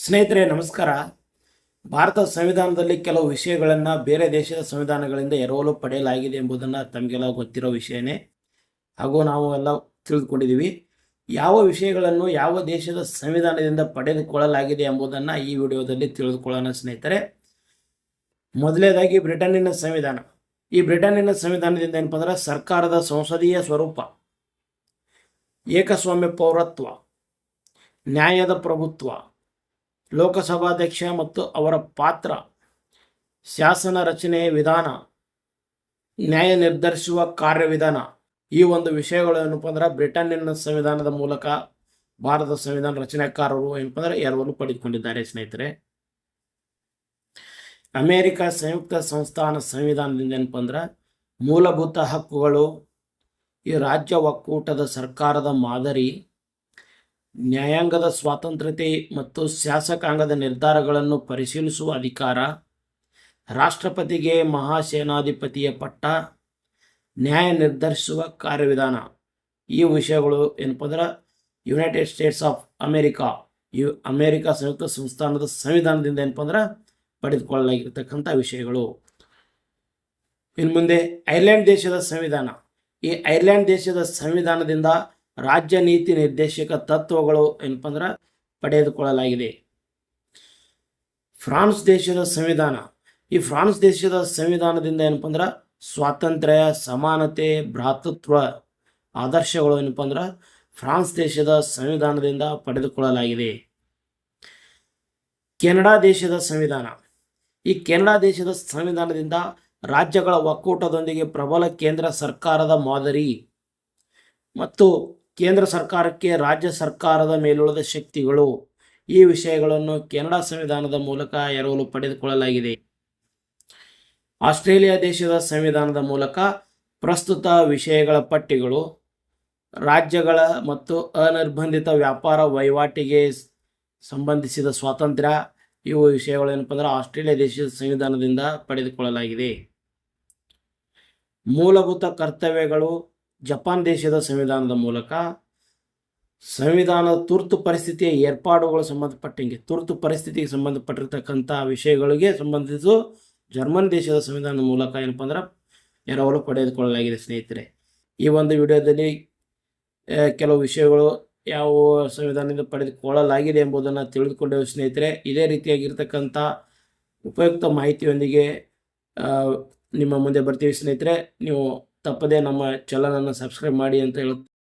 ಸ್ನೇಹಿತರೆ, ನಮಸ್ಕಾರ. ಭಾರತ ಸಂವಿಧಾನದಲ್ಲಿ ಕೆಲವು ವಿಷಯಗಳನ್ನು ಬೇರೆ ದೇಶದ ಸಂವಿಧಾನಗಳಿಂದ ಎರವಲು ಪಡೆಯಲಾಗಿದೆ ಎಂಬುದನ್ನು ತಮಗೆಲ್ಲ ಗೊತ್ತಿರೋ ವಿಷಯನೇ. ಹಾಗೂ ನಾವು ಎಲ್ಲ ತಿಳಿದುಕೊಂಡಿದ್ದೀವಿ. ಯಾವ ವಿಷಯಗಳನ್ನು ಯಾವ ದೇಶದ ಸಂವಿಧಾನದಿಂದ ಪಡೆದುಕೊಳ್ಳಲಾಗಿದೆ ಎಂಬುದನ್ನು ಈ ವಿಡಿಯೋದಲ್ಲಿ ತಿಳಿದುಕೊಳ್ಳೋಣ ಸ್ನೇಹಿತರೆ. ಮೊದಲನೇದಾಗಿ ಬ್ರಿಟನ್ನಿನ ಸಂವಿಧಾನ. ಈ ಬ್ರಿಟನ್ನಿನ ಸಂವಿಧಾನದಿಂದ ಏನಪ್ಪ ಅಂದ್ರೆ ಸರ್ಕಾರದ ಸಂಸದೀಯ ಸ್ವರೂಪ, ಏಕಸ್ವಾಮ್ಯ ಪೌರತ್ವ, ನ್ಯಾಯದ ಪ್ರಭುತ್ವ ಲೋಕಸಭಾಧ್ಯಕ್ಷ ಮತ್ತು ಅವರ ಪಾತ್ರ, ಶಾಸನ ರಚನೆ ವಿಧಾನ, ನ್ಯಾಯ ನಿರ್ಧರಿಸುವ ಕಾರ್ಯವಿಧಾನ, ಈ ಒಂದು ವಿಷಯಗಳು ಏನಪ್ಪ ಅಂದ್ರೆ ಬ್ರಿಟನ್ನಿನ ಸಂವಿಧಾನದ ಮೂಲಕ ಭಾರತದ ಸಂವಿಧಾನ ರಚನೆಕಾರರು ಏನಪ್ಪ ಅಂದ್ರೆ ಎರವಲು ಪಡೆದುಕೊಂಡಿದ್ದಾರೆ ಸ್ನೇಹಿತರೆ. ಅಮೇರಿಕ ಸಂಯುಕ್ತ ಸಂಸ್ಥಾನ ಸಂವಿಧಾನದಿಂದ ಏನಪ್ಪ ಅಂದ್ರೆ ಮೂಲಭೂತ ಹಕ್ಕುಗಳು, ಈ ರಾಜ್ಯ ಒಕ್ಕೂಟದ ಸರ್ಕಾರದ ಮಾದರಿ ನ್ಯಾಯಾಂಗದ ಸ್ವಾತಂತ್ರ್ಯತೆ ಮತ್ತು ಶಾಸಕಾಂಗದ ನಿರ್ಧಾರಗಳನ್ನು ಪರಿಶೀಲಿಸುವ ಅಧಿಕಾರ, ರಾಷ್ಟ್ರಪತಿಗೆ ಮಹಾಸೇನಾಧಿಪತಿಯ ಪಟ್ಟ, ನ್ಯಾಯ ನಿರ್ಧರಿಸುವ ಕಾರ್ಯವಿಧಾನ. ಈ ವಿಷಯಗಳು ಏನಪ್ಪ ಅಂದ್ರೆ United States of America U America ಸಂಯುಕ್ತ ಸಂಸ್ಥಾನದ ಸಂವಿಧಾನದಿಂದ ಏನಪ್ಪ ಅಂದ್ರೆ ಪಡೆದುಕೊಳ್ಳಲಾಗಿರ್ತಕ್ಕಂಥ ವಿಷಯಗಳು. ಇನ್ನು ಮುಂದೆ ಐರ್ಲೆಂಡ್ ದೇಶದ ಸಂವಿಧಾನ. ಈ ಐರ್ಲೆಂಡ್ ದೇಶದ ಸಂವಿಧಾನದಿಂದ ರಾಜ್ಯ ನೀತಿ ನಿರ್ದೇಶಕ ತತ್ವಗಳು ಏನಪ್ಪ ಅಂದ್ರೆ ಪಡೆದುಕೊಳ್ಳಲಾಗಿದೆ. ಫ್ರಾನ್ಸ್ ದೇಶದ ಸಂವಿಧಾನ. ಈ ಫ್ರಾನ್ಸ್ ದೇಶದ ಸಂವಿಧಾನದಿಂದ ಏನಪ್ಪ ಅಂದ್ರೆ ಸ್ವಾತಂತ್ರ್ಯ, ಸಮಾನತೆ, ಭ್ರಾತೃತ್ವ ಆದರ್ಶಗಳು ಏನಪ್ಪ ಅಂದ್ರೆ ಫ್ರಾನ್ಸ್ ದೇಶದ ಸಂವಿಧಾನದಿಂದ ಪಡೆದುಕೊಳ್ಳಲಾಗಿದೆ. ಕೆನಡಾ ದೇಶದ ಸಂವಿಧಾನ. ಈ ಕೆನಡಾ ದೇಶದ ಸಂವಿಧಾನದಿಂದ ರಾಜ್ಯಗಳ ಒಕ್ಕೂಟದೊಂದಿಗೆ ಪ್ರಬಲ ಕೇಂದ್ರ ಸರ್ಕಾರದ ಮಾದರಿ. ಮತ್ತು ಕೇಂದ್ರ ಸರ್ಕಾರಕ್ಕೆ ರಾಜ್ಯ ಸರ್ಕಾರದ ಮೇಲುಳಿದ ಶಕ್ತಿಗಳು ಈ ವಿಷಯಗಳನ್ನು ಕೆನಡಾ ಸಂವಿಧಾನದ ಮೂಲಕ ಎರವಲು ಪಡೆದುಕೊಳ್ಳಲಾಗಿದೆ. ಆಸ್ಟ್ರೇಲಿಯಾ ದೇಶದ ಸಂವಿಧಾನದ ಮೂಲಕ ಪ್ರಸ್ತುತ ವಿಷಯಗಳ ಪಟ್ಟಿಗಳು, ರಾಜ್ಯಗಳ ಮತ್ತು ಅನಿರ್ಬಂಧಿತ ವ್ಯಾಪಾರ ವಹಿವಾಟಿಗೆ ಸಂಬಂಧಿಸಿದ ಸ್ವಾತಂತ್ರ್ಯ, ಇವು ವಿಷಯಗಳು ಏನಪ್ಪ ಅಂದ್ರೆ ಆಸ್ಟ್ರೇಲಿಯಾ ದೇಶದ ಸಂವಿಧಾನದಿಂದ ಪಡೆದುಕೊಳ್ಳಲಾಗಿದೆ. ಮೂಲಭೂತ ಕರ್ತವ್ಯಗಳು ಜಪಾನ್ ದೇಶದ ಸಂವಿಧಾನದ ಮೂಲಕ ಸಂವಿಧಾನದ ತುರ್ತು ಪರಿಸ್ಥಿತಿಯ ಏರ್ಪಾಡುಗಳು ಸಂಬಂಧಪಟ್ಟಂಗೆ ತುರ್ತು ಪರಿಸ್ಥಿತಿಗೆ ಸಂಬಂಧಪಟ್ಟಿರ್ತಕ್ಕಂಥ ವಿಷಯಗಳಿಗೆ ಸಂಬಂಧಿಸಿ ಜರ್ಮನ್ ದೇಶದ ಸಂವಿಧಾನದ ಮೂಲಕ ಏನಪ್ಪ ಅಂದ್ರೆ ಎರವಲು ಪಡೆದುಕೊಳ್ಳಲಾಗಿದೆ, ಸ್ನೇಹಿತರೆ. ಈ ಒಂದು ವಿಡಿಯೋದಲ್ಲಿ ಕೆಲವು ವಿಷಯಗಳು ಯಾವ ಸಂವಿಧಾನದಿಂದ ಪಡೆದುಕೊಳ್ಳಲಾಗಿದೆ ಎಂಬುದನ್ನು ತಿಳಿದುಕೊಂಡೆವು, ಸ್ನೇಹಿತರೆ. ಇದೇ ರೀತಿಯಾಗಿರ್ತಕ್ಕಂಥ ಉಪಯುಕ್ತ ಮಾಹಿತಿಯೊಂದಿಗೆ ನಿಮ್ಮ ಮುಂದೆ ಬರ್ತೀವಿ, ಸ್ನೇಹಿತರೆ. ನೀವು ತಪ್ಪದೇ ನಮ್ಮ ಚಾನಲನ್ನು ಸಬ್ಸ್ಕ್ರೈಬ್ ಮಾಡಿ ಅಂತ ಹೇಳುತ್ತೆ